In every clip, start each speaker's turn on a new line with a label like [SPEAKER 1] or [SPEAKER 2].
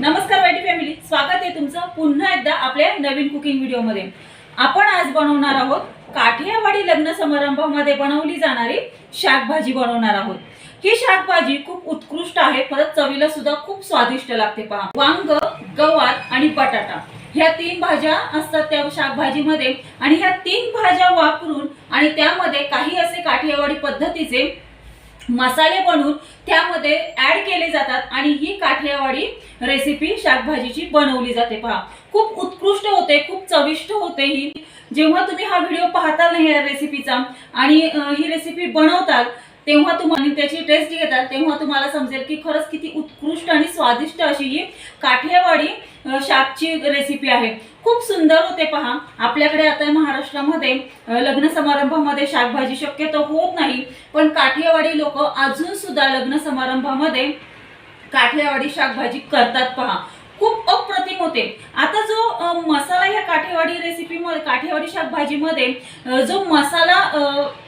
[SPEAKER 1] नमस्कार YT family स्वागत आहे तुमचं पुन्हा एकदा आपल्या नवीन कुकिंग व्हिडिओमध्ये. आपण आज बनवणार आहोत काठियावाडी लग्न समारंभामध्ये बनवली जाणारी शाकभाजी बनवणार आहोत. ही शाकभाजी खूप उत्कृष्ट आहे परत चवीला सुद्धा खूप स्वादिष्ट लागते पहा. वांग गवार आणि बटाटा. ह्या तीन भाज्या असतात त्या शाकभाजीमध्ये आणि ह्या तीन भाज्या वापरून आणि त्यामध्ये काही असे काठियावाडी पद्धतीचे मसाले बनवून त्यामध्ये ऍड केले जातात आणि ही काठियावाडी रेसिपी शाकभाजीची बनवली जाते. पहा खूप उत्कृष्ट होते खूप चविष्ट होते ही. जेव्हा तुम्ही हा व्हिडिओ पाहताल ना या रेसिपीचा आणि ही रेसिपी बनवताल तेव्हा तुम्हाला त्याची टेस्ट घेताल तेव्हा तुम्हाला समजेल की खरंच किती उत्कृष्ट आणि स्वादिष्ट अशी ही काठियावाडी शाकची रेसिपी आहे. खूप सुंदर होते पहा. आपल्याकडे आता महाराष्ट्रामध्ये लग्न समारंभामध्ये शाकभाजी शक्यतो होत नाही. पण काठियावाडी लोक अजून सुद्धा लग्न समारंभामध्ये काठियावाडी शाकभाजी करतात पहा. खूप अप्रतिम होते. आता जो मसाला ह्या काठियावाडी रेसिपीमध्ये काठेवाडी शाकभाजीमध्ये मध्ये जो मसाला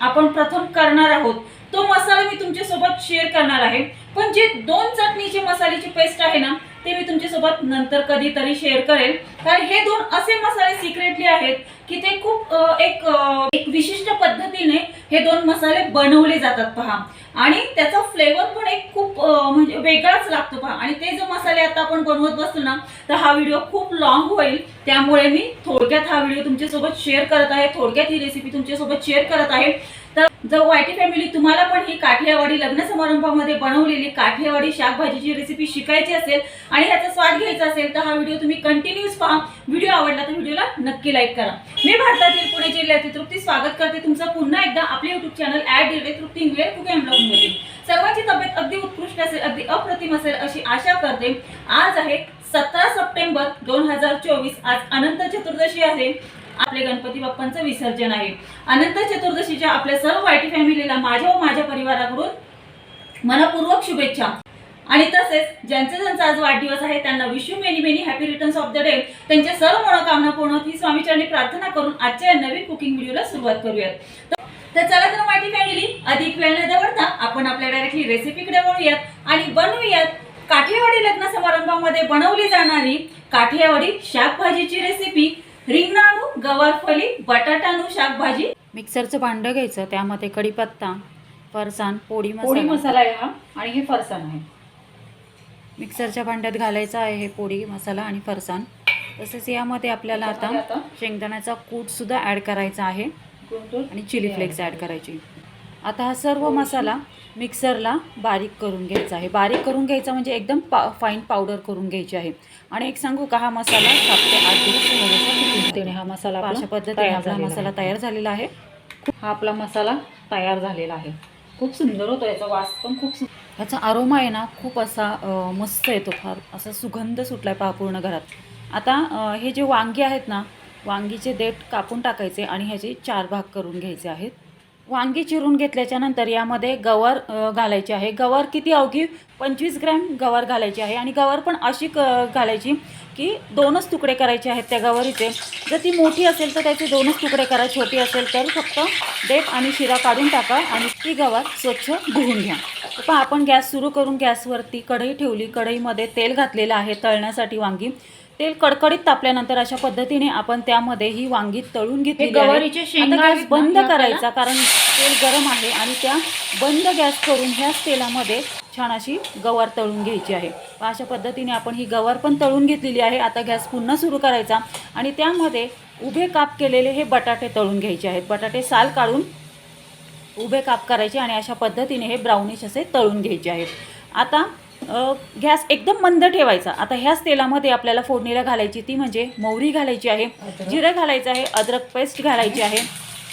[SPEAKER 1] आपण प्रथम करणार आहोत तो मसाला मी तुमच्यासोबत शेअर करणार आहे. पण जे दोन चटणीचे मसाल्याची पेस्ट आहे ना ते मी तुमच्यासोबत नंतर कधीतरी शेअर करेल कारण हे दोन असे मसाले सिक्रेटली आहेत की ते खूप एक एक विशिष्ट पद्धतीने हे दोन मसाले बनवले जातात पहा. आणि त्याचा फ्लेवर पण एक खूप म्हणजे वेगळाच लागतो पहा. आणि ते जो मसाले आता आपण बनवत बसलो ना तर हा व्हिडिओ खूप लॉंग होईल. त्यामुळे मी थोडक्यात हा व्हिडिओ तुमच्यासोबत शेअर करत आहे. थोडक्यात ही रेसिपी तुमच्यासोबत शेअर करत आहे. तर जर वायटी फॅमिली तुम्हाला पण ही काठियावाडी लग्न समारंभामध्ये बनवलेली काठियावाडी शाकभाजीची रेसिपी शिकायची असेल आणि ह्याचा स्वाद घ्यायचा असेल तर हा व्हिडिओ तुम्ही कंटिन्यूस पहा. व्हिडिओ आवडला तर व्हिडिओला नक्की लाईक करा. मी भारतातील पुणे जिल्ह्यातील तृप्ती स्वागत करते. तुमचं पुन्हा एकदा आपले युट्यूब चॅनल ऍड डिले तृप्ती वेळ कुकिंग ब्लॉगमध्ये अगदी असेल अगदी अप्रतिम असेल अशी आशा करते. आज आहे सतरा सप्टेंबर दोन हजार चोवीस. आज अनंत चतुर्दशी आहे. आपले गणपती बाप्पांचं विसर्जन आहे. अनंत चतुर्दशीच्या आपल्या सर्व वाईटी फॅमिलीला माझ्या व माझ्या परिवाराकडून मनपूर्वक शुभेच्छा. आणि तसेच ज्यांचा ज्यांचा आज वाढदिवस आहे त्यांना विश्व many many happy returns of the day त्यांच्या सर्व मनोकामना पूर्ण होत ही स्वामीचरणी प्रार्थना करून आजच्या या नवीन कुकिंग व्हिडिओला सुरुवात करूयात. तर- चला तर माहिती फॅमिली अधिक वेळ न दवडता आपण आपल्या डायरेक्टली रेसिपीकडे वळूयात आणि बनवूयात काठियावाडी लग्न समारंभामध्ये बनवली जाणारी काठियावाडी शाकभाजीची रेसिपी रिंगणाणू गवारफली बटाटाणू शाकभाजी.
[SPEAKER 2] मिक्सरचं भांडं घ्यायचं त्यामध्ये कढीपत्ता फरसाण पोळी
[SPEAKER 1] पोळी
[SPEAKER 2] मसाला
[SPEAKER 1] आहे हा आणि हे फरसाण आहे.
[SPEAKER 2] मिक्सरच्या भांड्यात घालायचं आहे हे पोळी मसाला आणि फरसाण. तसेच यामध्ये आपल्याला आता शेंगदाण्याचा कूट सुद्धा ॲड करायचा आहे. आणि चिली फ्लेक्स ॲड करायची. आता हा सर्व मसाला मिक्सरला बारीक करून घ्यायचा आहे. बारीक करून घ्यायचा म्हणजे एकदम पा फाईन पावडर करून घ्यायची आहे. आणि एक सांगू का हा मसाला सात ते आठ दिवस
[SPEAKER 1] पद्धतीने. हा मसाला
[SPEAKER 2] अशा पद्धतीने आपला मसाला
[SPEAKER 1] आहे.
[SPEAKER 2] तयार झालेला आहे.
[SPEAKER 1] हा आपला मसाला तयार झालेला आहे. खूप सुंदर होतो याचा वास पण खूप सुंदर
[SPEAKER 2] ह्याचा अरोमा आहे ना खूप असा मस्त येतो फार. असा सुगंध सुटलाय पहा पूर्ण घरात. आता हे जे वांगी आहेत ना वांगीचे देठ कापून टाकायचे आणि ह्याचे चार भाग करून घ्यायचे आहेत. वांगी चिरून घेतल्याच्या नंतर यामध्ये गवार घालायचे घालायची आहे. गवार किती अवघी? पंचवीस ग्रॅम गवार घालायची आहे. आणि गवार पण अशी क घालायची की दोनच तुकडे करायचे आहेत त्या गवारीचे. जर ती मोठी असेल तर त्याचे दोनच तुकडे करा. छोटी असेल तर फक्त देठ आणि शिरा काढून टाका आणि ती गवार स्वच्छ धुवून घ्या. पण आपण गॅस सुरू करून गॅसवरती कढई ठेवली. कढईमध्ये तेल घातलेलं आहे तळण्यासाठी वांगी. तेल कडकडीत तापल्यानंतर अशा पद्धतीने आपण त्यामध्ये ही वांगी तळून घेतली
[SPEAKER 1] गवारीचे
[SPEAKER 2] गॅस बंद करायचा कारण तेल गरम आहे आणि त्या बंद गॅस करून ह्याच तेलामध्ये छान अशी गवार तळून घ्यायची आहे. अशा पद्धतीने आपण ही गवार पण तळून घेतलेली आहे. आता गॅस पुन्हा सुरू करायचा आणि त्यामध्ये उभे काप केलेले हे बटाटे तळून घ्यायचे आहेत. बटाटे साल काढून उभे काप करायचे आणि अशा पद्धतीने हे ब्राउनिश असे तळून घ्यायचे आहेत. आता गॅस एकदम मंद ठेवायचा. आता ह्याच तेलामध्ये आपल्याला फोडणीला घालायची ती म्हणजे मोहरी घालायची आहे जिरं घालायचं आहे अद्रक पेस्ट घालायची आहे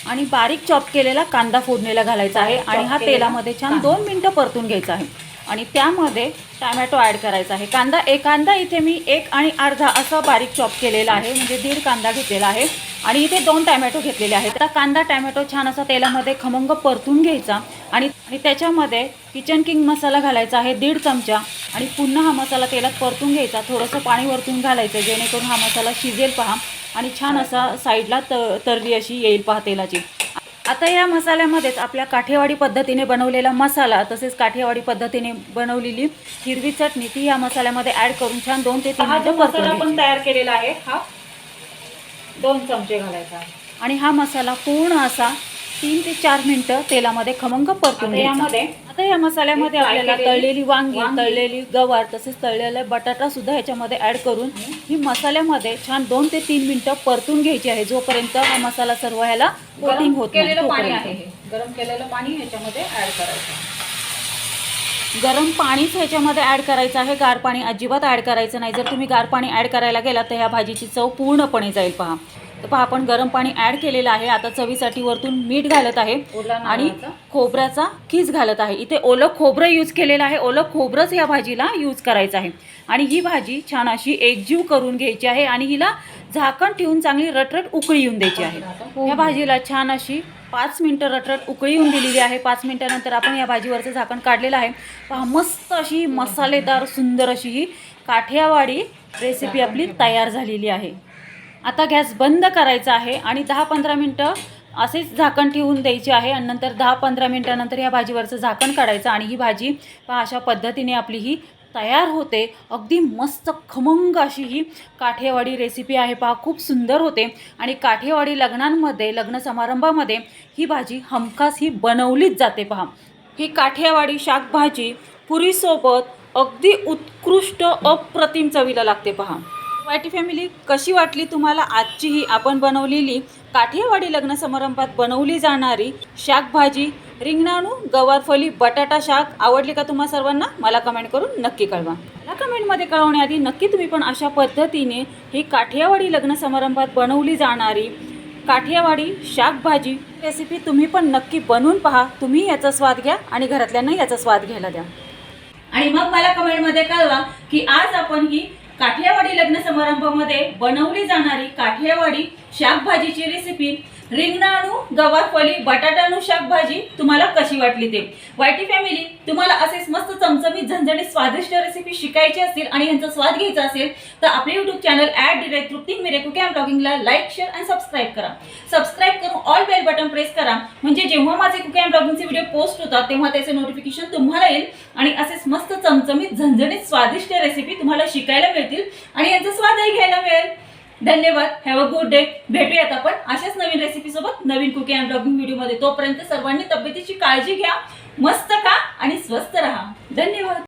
[SPEAKER 2] आणि बारीक चॉप केलेला कांदा फोडणीला घालायचा आहे आणि हा तेलामध्ये छान. दोन मिनटं परतून घ्यायचा आहे. आणि त्यामध्ये टॅमॅटो ॲड करायचा आहे. कांदा एक कांदा इथे मी एक आणि अर्धा असा बारीक चॉप केलेला आहे म्हणजे दीड कांदा घेतलेला आहे. आणि इथे दोन टॅमॅटो घेतलेले आहेत. आता कांदा टॅमॅटो छान असा तेलामध्ये खमंग परतून घ्यायचा. आणि आणि त्याच्यामध्ये किचन किंग मसाला घालायचा आहे दीड चमचा. आणि पुन्हा हा मसाला तेलात परतून घ्यायचा. थोडंसं पाणी वरतून घालायचं जेणेकरून हा मसाला शिजेल पहा. आणि छान असा साईडला त तरली अशी येईल पहा तेलाची.
[SPEAKER 1] आता या मसाल्यामध्येच आपल्या काठेवाडी पद्धतीने बनवलेला मसाला तसेच काठेवाडी पद्धतीने बनवलेली हिरवी चटणी ती या मसाल्यामध्ये ॲड करून छान दोन ते तीन
[SPEAKER 2] जो मसाला. आपण तयार केलेला आहे हा. दोन चमचे घालायचा. आहे.
[SPEAKER 1] आणि हा मसाला पूर्ण असा तीन ते चार मिनिटं तेलामध्ये खमंग परतून
[SPEAKER 2] यामध्ये?
[SPEAKER 1] आता या मसाल्यामध्ये आपल्याला तळलेली वांगी. तळलेली गवार तसेच तळलेला बटाटा सुद्धा ह्याच्यामध्ये ऍड करून ही मसाल्यामध्ये छान दोन ते तीन मिनिटं परतून घ्यायची आहे जोपर्यंत हा मसाला सर्व ह्याला कोटिंग होत नाही
[SPEAKER 2] केलेलं पाणी. आहे हे. गरम केलेलं पाणी ह्याच्यामध्ये ऍड करायचं
[SPEAKER 1] गरम पाणीच ह्याच्यामध्ये ऍड करायचं आहे गार पाणी अजिबात ऍड करायचं नाही. जर तुम्ही गार पाणी ऍड करायला गेला तर ह्या भाजीची चव पूर्णपणे जाईल पहा. तर पहा आपण गरम पाणी ऍड केलेलं आहे. आता चवीसाठी वरतून मीठ घालत आहे. आणि. खोबऱ्याचा खीस घालत आहे. इथे ओलं खोबरं यूज केलेलं आहे. ओलं खोबरंच या भाजीला यूज करायचं आहे. आणि ही भाजी छान अशी एकजीव करून घ्यायची आहे आणि हिला झाकण ठेवून चांगली रटरट उकळी येऊन द्यायची आहे. या भाजीला छान अशी पाच मिनटं रटरट उकळी येऊन दिलेली आहे. पाच मिनटानंतर आपण या भाजीवरचं झाकण काढलेलं आहे. पहा मस्त अशी मसालेदार सुंदर अशी ही काठियावाडी रेसिपी आपली तयार झालेली आहे. आता गॅस बंद करायचा आहे आणि दहा पंधरा मिनटं असेच झाकण ठेवून द्यायचे आहे आणि नंतर दहा पंधरा मिनटानंतर या भाजीवरचं झाकण काढायचं आणि ही भाजी पहा अशा पद्धतीने आपली ही तयार होते. अगदी मस्त खमंग अशी ही काठेवाडी रेसिपी आहे पहा खूप सुंदर होते. आणि काठेवाडी लग्नांमध्ये लग्न समारंभामध्ये ही भाजी हमखास ही बनवलीच जाते पहा. ही काठेवाडी शाकभाजी पुरीसोबत अगदी उत्कृष्ट अप्रतिम चवीला लागते पहा. वायटी फॅमिली कशी वाटली तुम्हाला आजची ही आपण बनवलेली काठियावाडी लग्न समारंभात बनवली जाणारी शाकभाजी रिंगणाणू गवारफली बटाटा शाक आवडली का तुम्हा सर्वांना? मला कमेंट करून नक्की कळवा. मला कमेंटमध्ये कळवण्याआधी नक्की तुम्ही पण अशा पद्धतीने ही काठियावाडी लग्न समारंभात बनवली जाणारी काठियावाडी शाकभाजी रेसिपी तुम्ही पण नक्की बनवून पहा. तुम्ही याचा स्वाद घ्या आणि घरातल्यांना याचा स्वाद घ्यायला द्या.
[SPEAKER 2] आणि मग मला कमेंटमध्ये कळवा की आज आपण ही काठियावाडी लग्न समारंभामध्ये बनवली जाणारी काठियावाडी शाकभाजीची रेसिपी रिंगणाणू गवारफली बटाटाणू शाकभाजी तुम्हाला कशी वाटली ते? वायटी फॅमिली तुम्हाला असेच मस्त चमचमीत झणझणीत स्वादिष्ट रेसिपी शिकायची असतील आणि यांचा स्वाद घ्यायचा असेल तर आपले युट्यूब चॅनल ॲड डिरेक्ट तृप्ती मेरे कुके ब्लॉगिंगला लाईक शेअर आणि सबस्क्राईब करा. सबस्क्राईब करून ऑल बेल बटन प्रेस करा. म्हणजे जेव्हा माझे कुके अँड ब्लॉगिंगचे व्हिडिओ पोस्ट होतात तेव्हा त्याचे नोटिफिकेशन तुम्हाला येईल आणि असेच मस्त चमचमीत झणझणीत स्वादिष्ट रेसिपी तुम्हाला शिकायला मिळतील आणि यांचा स्वादही घ्यायला मिळेल. धन्यवाद. हॅव अ गुड डे भेटूयात आपण अशाच नवीन रेसिपी सोबत नवीन कुकिंग अँड ब्लॉगिंग व्हिडिओमध्ये तोपर्यंत सर्वांनी तब्येतीची काळजी घ्या. मस्त खा आणि स्वस्त राहा. धन्यवाद.